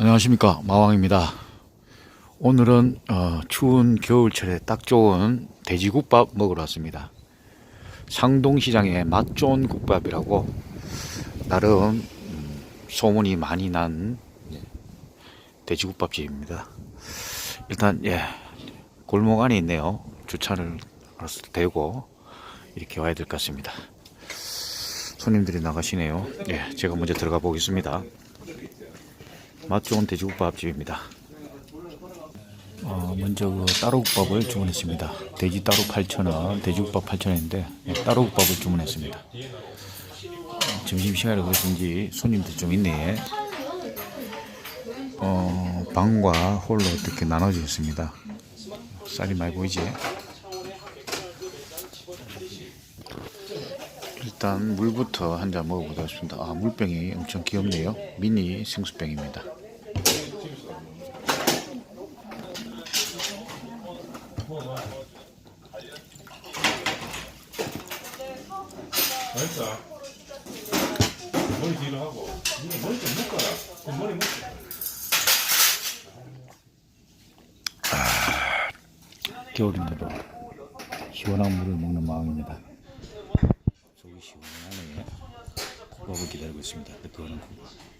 안녕하십니까 마왕입니다. 오늘은 어, 추운 겨울철에 딱 좋은 돼지국밥 먹으러 왔습니다. 상동시장의 맛 좋은 국밥이라고 나름 음, 소문이 많이 난 예, 돼지국밥집입니다. 일단 예 골목 안에 있네요. 주차를 알아서 대고 이렇게 와야 될 것 같습니다. 손님들이 나가시네요. 예, 제가 먼저 들어가 보겠습니다. 맛 좋은 돼지국밥집입니다. 어, 먼저 그 따로국밥을 주문했습니다. 돼지 따로 8,000원, 돼지국밥 8,000원인데 예, 따로국밥을 주문했습니다. 어, 점심시간에 그것인지 손님들 좀 있네. 어, 방과 홀로 이렇게 나눠져 있습니다. 쌀이 많이 보이지? 일단 물부터 한 잔 먹어보도록 하겠습니다. 아, 물병이 엄청 귀엽네요. 미니 생수병입니다. 묶어. 겨울인데도 시원한 물을 먹는 마음입니다. 속이 시원하네. 국밥을 기다리고 있습니다. 뜨거운 국밥.